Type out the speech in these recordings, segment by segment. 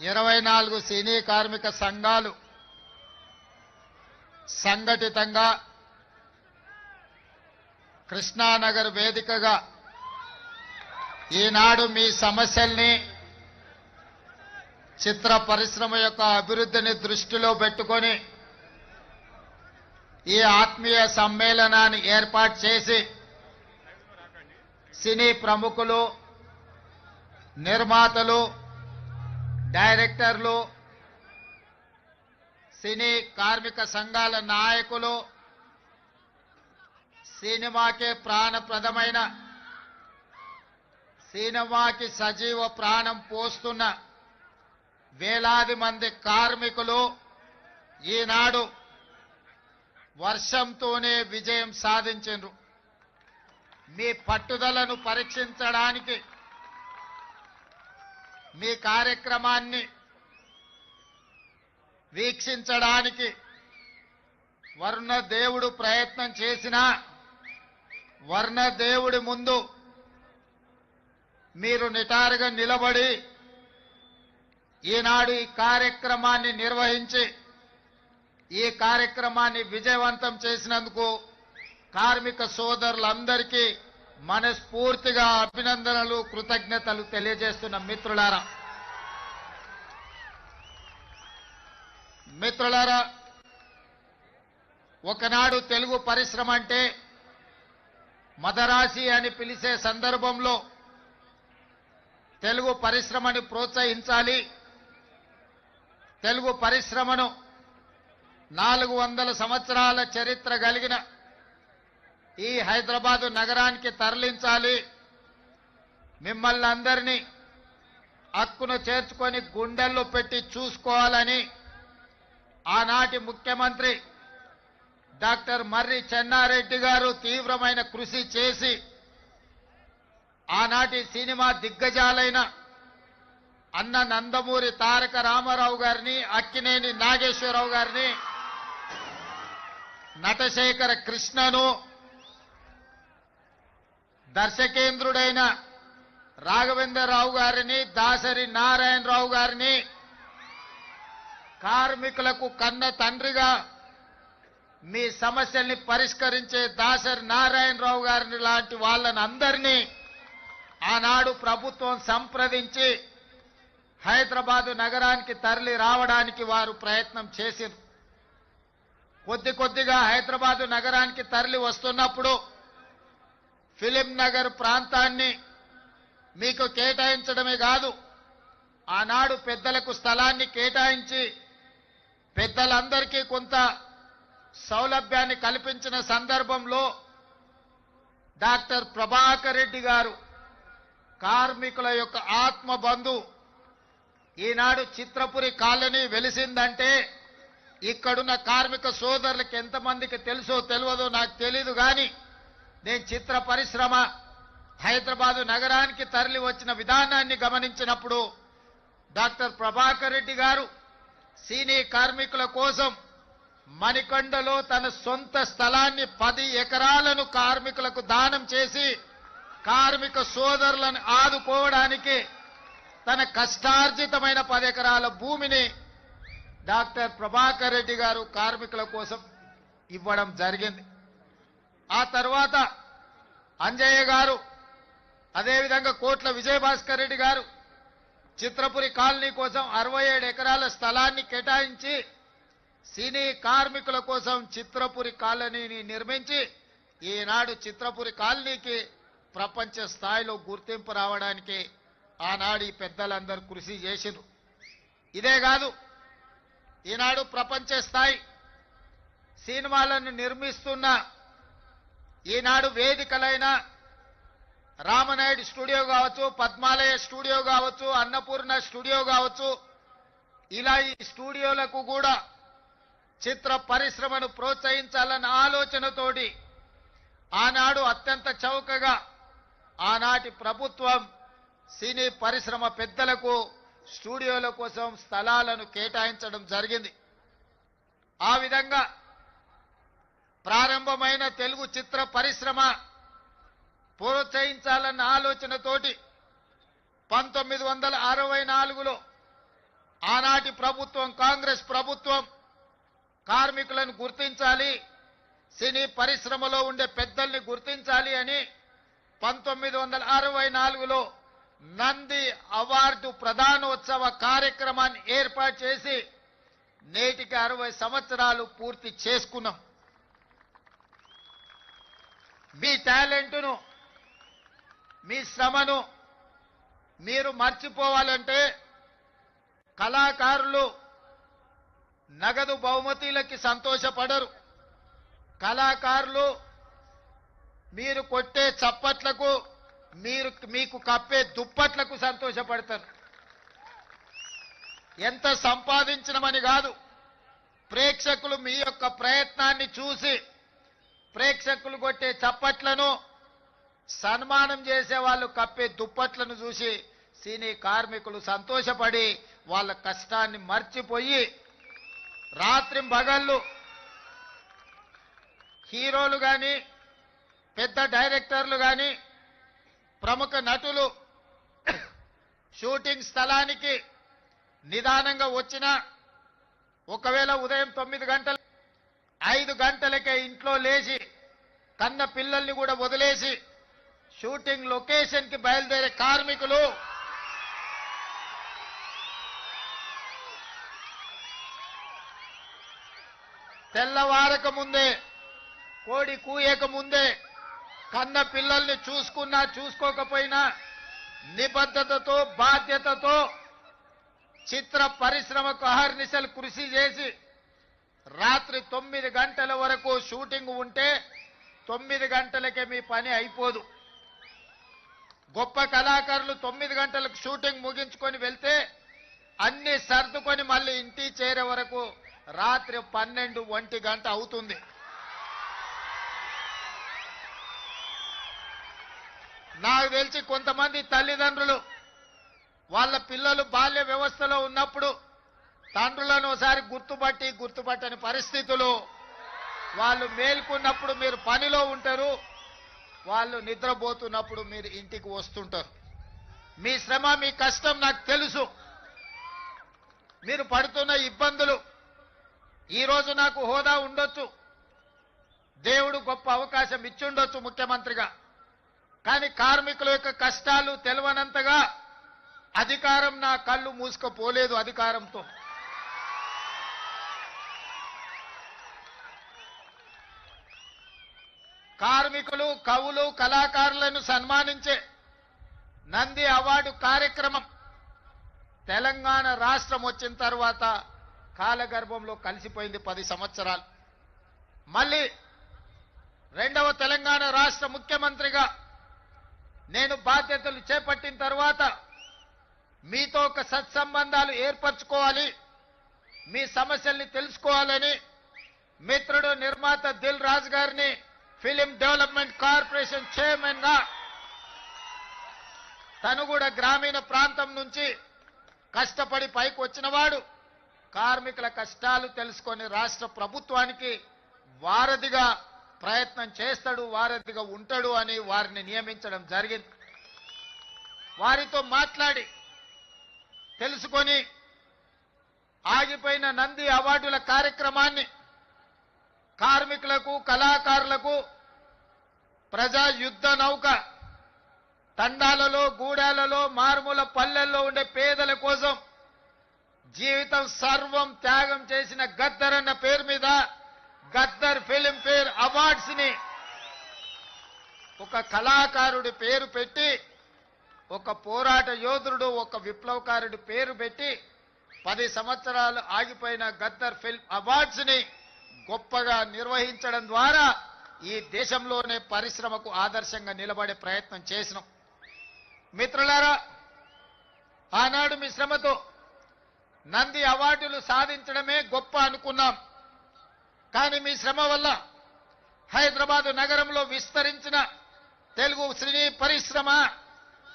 ఇరవై నాలుగు సినీ కార్మిక సంఘాలు సంఘటితంగా కృష్ణానగర్ వేదికగా ఈనాడు మీ సమస్యల్ని చిత్ర పరిశ్రమ యొక్క అభివృద్ధిని దృష్టిలో పెట్టుకొని ఈ ఆత్మీయ సమ్మేళనాన్ని ఏర్పాటు చేసి సినీ ప్రముఖులు నిర్మాతలు డైరెక్టర్లు సినీ కార్మిక సంఘాల నాయకులు సినిమాకే ప్రాణప్రదమైన సినిమాకి సజీవ ప్రాణం పోస్తున్న వేలాది మంది కార్మికులు ఈనాడు వర్షంతోనే విజయం సాధించారు మీ పట్టుదలను పరీక్షించడానికి మీ కార్యక్రమాన్ని వీక్షించడానికి వర్ణ దేవుడు ప్రయత్నం చేసినా వర్ణ దేవుడి ముందు మీరు నిటారుగా నిలబడి ఈనాడు ఈ కార్యక్రమాన్ని నిర్వహించి ఈ కార్యక్రమాన్ని విజయవంతం చేసినందుకు కార్మిక సోదరులందరికీ మనస్ఫూర్తిగా అభినందనలు కృతజ్ఞతలు తెలియజేస్తున్న మిత్రులారా. మిత్రులారా ఒకనాడు తెలుగు పరిశ్రమ అంటే మదరాసి అని పిలిచే సందర్భంలో తెలుగు పరిశ్రమని ప్రోత్సహించాలి. తెలుగు పరిశ్రమను నాలుగు వందల సంవత్సరాల చరిత్ర కలిగిన ఈ హైదరాబాదు నగరానికి తరలించాలి. మిమ్మల్ని అందరినీ హక్కును చేర్చుకొని గుండెల్లో పెట్టి చూసుకోవాలని ఆనాటి ముఖ్యమంత్రి డాక్టర్ మర్రి చెన్నారెడ్డి గారు తీవ్రమైన కృషి చేసి ఆనాటి సినిమా దిగ్గజాలైన అన్న నందమూరి తారక రామారావు గారిని అక్కినేని నాగేశ్వరరావు గారిని నటశేఖర కృష్ణను దర్శకేంద్రుడైన రాఘవేంద్రరావు గారిని దాసరి నారాయణరావు గారిని కార్మికులకు కన్న తండ్రిగా మీ సమస్యల్ని పరిష్కరించే దాసరి నారాయణరావు గారిని లాంటి వాళ్ళని అందరినీ ఆనాడు ప్రభుత్వం సంప్రదించి హైదరాబాదు నగరానికి తరలి రావడానికి వారు ప్రయత్నం చేసి కొద్ది కొద్దిగా హైదరాబాదు నగరానికి తరలి వస్తున్నప్పుడు ఫిలిం నగర్ ప్రాంతాన్ని మీకు కేటాయించడమే కాదు ఆనాడు పెద్దలకు స్థలాన్ని కేటాయించి పెద్దలందరికీ కొంత సౌలభ్యాన్ని కల్పించిన సందర్భంలో డాక్టర్ ప్రభాకర్ రెడ్డి గారు కార్మికుల యొక్క ఆత్మ బంధు ఈనాడు చిత్రపురి కాలనీ వెలిసిందంటే ఇక్కడున్న కార్మిక సోదరులకు ఎంతమందికి తెలుసో తెలియదో నాకు తెలీదు కానీ నేను చిత్ర పరిశ్రమ హైదరాబాదు నగరానికి తరలి వచ్చిన విధానాన్ని గమనించినప్పుడు డాక్టర్ ప్రభాకర్ రెడ్డి గారు సీనీ కార్మికుల కోసం మణికొండలో తన సొంత స్థలాన్ని పది ఎకరాలను కార్మికులకు దానం చేసి కార్మిక సోదరులను ఆదుకోవడానికి తన కష్టార్జితమైన పది ఎకరాల భూమిని డాక్టర్ ప్రభాకర్ రెడ్డి గారు కార్మికుల కోసం ఇవ్వడం జరిగింది. ఆ తర్వాత అంజయ్య గారు అదేవిధంగా కోట్ల విజయభాస్కర్ రెడ్డి గారు చిత్రపురి కాలనీ కోసం అరవై ఏడు ఎకరాల స్థలాన్ని కేటాయించి సినీ కార్మికుల కోసం చిత్రపురి కాలనీని నిర్మించి ఈనాడు చిత్రపురి కాలనీకి ప్రపంచ స్థాయిలో గుర్తింపు రావడానికి ఆనాడు ఈ పెద్దలందరూ కృషి చేసిండ్రు. ఇదే కాదు ఈనాడు ప్రపంచ స్థాయి సినిమాలను నిర్మిస్తున్న ఈనాడు వేదికలైన రామనాయుడు స్టూడియో కావచ్చు పద్మాలయ స్టూడియో కావచ్చు అన్నపూర్ణ స్టూడియో కావచ్చు ఇలా ఈ స్టూడియోలకు కూడా చిత్ర పరిశ్రమను ప్రోత్సహించాలన్న ఆలోచనతోటి ఆనాడు అత్యంత చౌకగా ఆనాటి ప్రభుత్వం సినీ పరిశ్రమ పెద్దలకు స్టూడియోల కోసం స్థలాలను కేటాయించడం జరిగింది. ఆ విధంగా ప్రారంభమైన తెలుగు చిత్ర పరిశ్రమ ప్రోత్సహించాలన్న ఆలోచనతోటి పంతొమ్మిది వందల అరవై నాలుగులో ఆనాటి ప్రభుత్వం కాంగ్రెస్ ప్రభుత్వం కార్మికులను గుర్తించాలి సినీ పరిశ్రమలో ఉండే పెద్దల్ని గుర్తించాలి అని పంతొమ్మిది వందల అరవై నాలుగులో నంది అవార్డు ప్రధానోత్సవ కార్యక్రమాన్ని ఏర్పాటు చేసి నేటికి అరవై సంవత్సరాలు పూర్తి చేసుకున్నాం. మీ టాలెంట్ను మీ శ్రమను మీరు మర్చిపోవాలంటే కళాకారులు నగదు బహుమతులకి సంతోషపడరు. కళాకారులు మీరు కొట్టే చప్పట్లకు మీరు మీకు కప్పే దుప్పట్లకు సంతోషపడతారు. ఎంత సంపాదించడమని కాదు ప్రేక్షకులు మీ యొక్క ప్రయత్నాన్ని చూసి ప్రేక్షకులు కొట్టే చప్పట్లను సన్మానం చేసే వాళ్ళు కప్పే దుప్పట్లను చూసి సినీ కార్మికులు సంతోషపడి వాళ్ళ కష్టాన్ని మర్చిపోయి రాత్రి పగళ్ళు హీరోలు కానీ పెద్ద డైరెక్టర్లు కానీ ప్రముఖ నటులు షూటింగ్ స్థలానికి నిదానంగా వచ్చిన ఒకవేళ ఉదయం తొమ్మిది గంటలు ఐదు గంటలకే ఇంట్లో లేచి కన్న పిల్లల్ని కూడా వదిలేసి షూటింగ్ లొకేషన్కి బయలుదేరే కార్మికులు. తెల్లవారక ముందే కోడి కూయక ముందే కన్న పిల్లల్ని చూసుకున్నా చూసుకోకపోయినా నిబద్ధతతో బాధ్యతతో చిత్ర పరిశ్రమకు అహర్నిశలు కృషి చేసి రాత్రి తొమ్మిది గంటల వరకు షూటింగ్ ఉంటే తొమ్మిది గంటలకే మీ పని అయిపోదు. గొప్ప కళాకారులు తొమ్మిది గంటలకు షూటింగ్ ముగించుకొని వెళ్తే అన్ని సర్దుకొని మళ్ళీ ఇంటికి చేరే వరకు రాత్రి పన్నెండు ఒంటి గంట అవుతుంది. నాకు తెలిసి కొంతమంది తల్లిదండ్రులు వాళ్ళ పిల్లలు బాల్య వ్యవస్థలో ఉన్నప్పుడు తండ్రులను ఒకసారి గుర్తుపట్టి గుర్తుపట్టని పరిస్థితులు. వాళ్ళు మేల్కొన్నప్పుడు మీరు పనిలో ఉంటారు వాళ్ళు నిద్రపోతున్నప్పుడు మీరు ఇంటికి వస్తుంటారు. మీ శ్రమ మీ కష్టం నాకు తెలుసు. మీరు పడుతున్న ఇబ్బందులు ఈరోజు నాకు హోదా ఉండొచ్చు. దేవుడు గొప్ప అవకాశం ఇచ్చుండొచ్చు ముఖ్యమంత్రిగా. కానీ కార్మికుల యొక్క కష్టాలు తెలవనంతగా అధికారం నా కళ్ళు మూసుకపోలేదు అధికారంతో. కార్మికులు కవులు కళాకారులను సన్మానించే నంది అవార్డు కార్యక్రమం తెలంగాణ రాష్ట్రం వచ్చిన తర్వాత కాలగర్భంలో కలిసిపోయింది పది సంవత్సరాలు. మళ్ళీ రెండవ తెలంగాణ రాష్ట్ర ముఖ్యమంత్రిగా నేను బాధ్యతలు చేపట్టిన తర్వాత మీతో ఒక సత్సంబంధాలు ఏర్పరచుకోవాలి మీ సమస్యల్ని తెలుసుకోవాలని మిత్రుడు నిర్మాత దిల్ రాజు గారిని ఫిలిం డెవలప్మెంట్ కార్పొరేషన్ చైర్మన్గా తను కూడా గ్రామీణ ప్రాంతం నుంచి కష్టపడి పైకి వచ్చినవాడు. కార్మికుల కష్టాలు తెలుసుకొని రాష్ట్ర ప్రభుత్వానికి వారధిగా ప్రయత్నం చేస్తాడు వారధిగా ఉంటాడు అని వారిని నియమించడం జరిగింది. వారితో మాట్లాడి తెలుసుకొని ఆగిపోయిన నంది అవార్డుల కార్యక్రమాన్ని కార్మికులకు కళాకారులకు ప్రజా యుద్ధ నౌక తండాలలో గూడాలలో మారుమూల పల్లెల్లో ఉండే పేదల కోసం జీవితం సర్వం త్యాగం చేసిన గద్దర్ అన్న పేరు మీద గద్దర్ ఫిలిం ఫేర్ అవార్డ్స్ని ఒక కళాకారుడి పేరు పెట్టి ఒక పోరాట యోధుడు ఒక విప్లవకారుడి పేరు పెట్టి పది సంవత్సరాలు ఆగిపోయిన గద్దర్ ఫిల్మ్ అవార్డ్స్ని గొప్పగా నిర్వహించడం ద్వారా ఈ దేశంలోనే పరిశ్రమకు ఆదర్శంగా నిలబడే ప్రయత్నం చేసినాం. మిత్రులారా ఆనాడు మీ శ్రమతో నంది అవార్డులు సాధించడమే గొప్ప అనుకున్నాం. కానీ మీ శ్రమ వల్ల హైదరాబాదు నగరంలో విస్తరించిన తెలుగు సినీ పరిశ్రమ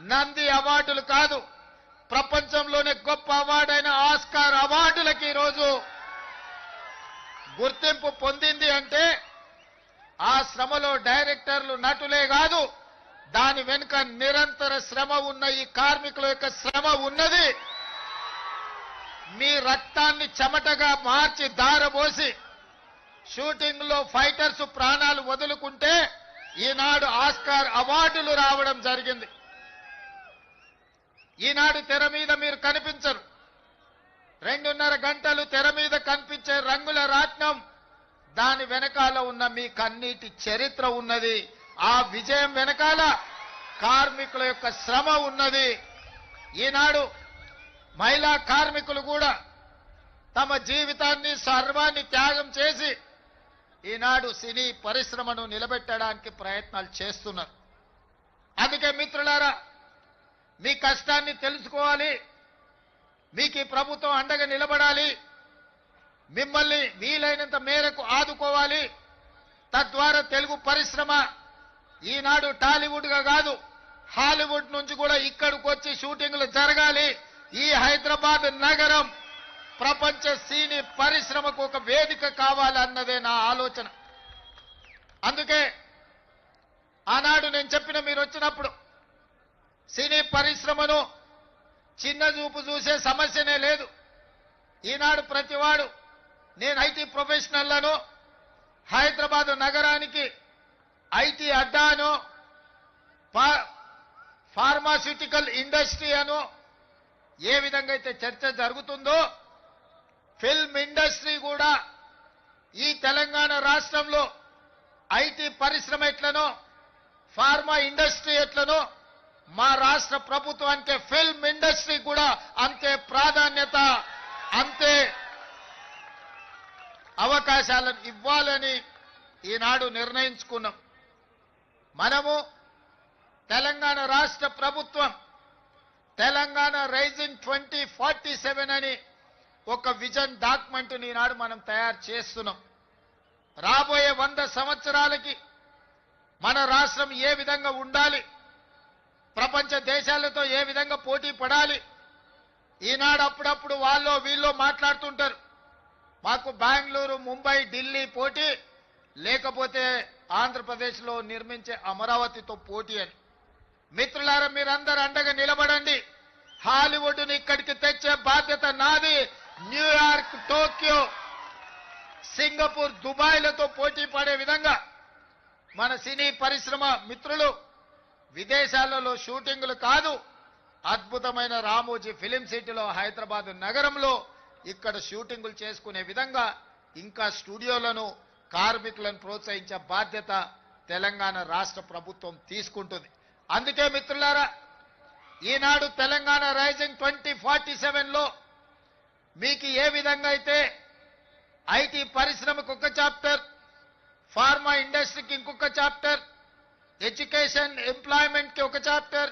నంది అవార్డులు కాదు ప్రపంచంలోనే గొప్ప అవార్డైన ఆస్కార్ అవార్డులకి ఈరోజు గుర్తింపు పొందింది అంటే ఆ శ్రమలో డైరెక్టర్లు నటులే కాదు దాని వెనుక నిరంతర శ్రమ ఉన్న ఈ కార్మికుల యొక్క శ్రమ ఉన్నది. మీ రక్తాన్ని చెమటగా మార్చి దారబోసి షూటింగ్లో ఫైటర్స్ ప్రాణాలు వదులుకుంటే ఈనాడు ఆస్కార్ అవార్డులు రావడం జరిగింది. ఈనాడు తెర మీద మీరు కనిపించరు. రెండున్నర గంటలు తెర మీద కనిపించే రంగుల రాట్నం. దాని వెనకాల ఉన్న మీ కన్నీటి చరిత్ర ఉన్నది. ఆ విజయం వెనకాల కార్మికుల యొక్క శ్రమ ఉన్నది. ఈనాడు మహిళా కార్మికులు కూడా తమ జీవితాన్ని సర్వాన్ని త్యాగం చేసి ఈనాడు సినీ పరిశ్రమను నిలబెట్టడానికి ప్రయత్నాలు చేస్తున్నారు. అందుకే మిత్రులారా మీ కష్టాన్ని తెలుసుకోవాలి. మీకు ఈ ప్రభుత్వం అండగా నిలబడాలి. మిమ్మల్ని వీలైనంత మేరకు ఆదుకోవాలి. తద్వారా తెలుగు పరిశ్రమ ఈనాడు టాలీవుడ్గా కాదు హాలీవుడ్ నుంచి కూడా ఇక్కడికి వచ్చి షూటింగ్లు జరగాలి. ఈ హైదరాబాద్ నగరం ప్రపంచ సినీ పరిశ్రమకు ఒక వేదిక కావాలన్నదే నా ఆలోచన. అందుకే ఆనాడు నేను చెప్పిన మీరు వచ్చినప్పుడు సినీ పరిశ్రమను చిన్న చూపు చూసే సమస్యనే లేదు. ఈనాడు ప్రతివాడు నేను ఐటీ ప్రొఫెషనల్లను హైదరాబాద్ నగరానికి ఐటీ అడ్డాను ఫార్మాస్యూటికల్ ఇండస్ట్రీ అను ఏ విధంగా అయితే చర్చ జరుగుతుందో ఫిల్మ్ ఇండస్ట్రీ కూడా ఈ తెలంగాణ రాష్ట్రంలో ఐటీ పరిశ్రమ ఎట్లనో ఫార్మా ఇండస్ట్రీ ఎట్లనో మా రాష్ట్ర ప్రభుత్వానికి ఫిల్మ్ ఇండస్ట్రీ కూడా అంతే ప్రాధాన్యత అంతే అవకాశాలను ఇవ్వాలని ఈనాడు నిర్ణయించుకున్నాం. మనము తెలంగాణ రాష్ట్ర ప్రభుత్వం Telangana rising twenty forty seven అని ఒక విజన్ డాక్యుమెంట్ ఈనాడు మనం తయారు చేస్తున్నాం. రాబోయే వంద సంవత్సరాలకి మన రాష్ట్రం ఏ విధంగా ఉండాలి? ప్రపంచ దేశాలతో ఏ విధంగా పోటీ పడాలి? ఈనాడు అప్పుడప్పుడు వాళ్ళు వీళ్ళు మాట్లాడుతుంటారు. మాకు బెంగళూరు ముంబై ఢిల్లీ పోటీ లేకపోతే ఆంధ్రప్రదేశ్లో నిర్మించే అమరావతితో పోటీ అని. మిత్రులారా మీరందరూ అండగా నిలబడండి. హాలీవుడ్ని ఇక్కడికి తెచ్చే బాధ్యత నాది. న్యూయార్క్ టోక్యో సింగపూర్ దుబాయ్లతో పోటీ పడే విధంగా మన సినీ పరిశ్రమ మిత్రులు విదేశాలలో షూటింగులు కాదు. అద్భుతమైన రామోజీ ఫిలిం సిటీలో హైదరాబాద్ నగరంలో ఇక్కడ షూటింగులు చేసుకునే విధంగా ఇంకా స్టూడియోలను కార్మికులను ప్రోత్సహించే బాధ్యత తెలంగాణ రాష్ట్ర ప్రభుత్వం తీసుకుంటుంది. అందుకే మిత్రులారా ఈనాడు తెలంగాణ రైజింగ్ ట్వంటీ ఫార్టీ సెవెన్లో మీకు ఏ విధంగా అయితే ఐటీ పరిశ్రమకు ఒక చాప్టర్ ఫార్మా ఇండస్ట్రీకి ఇంకొక చాప్టర్ ఎడ్యుకేషన్ ఎంప్లాయ్మెంట్కి ఒక చాప్టర్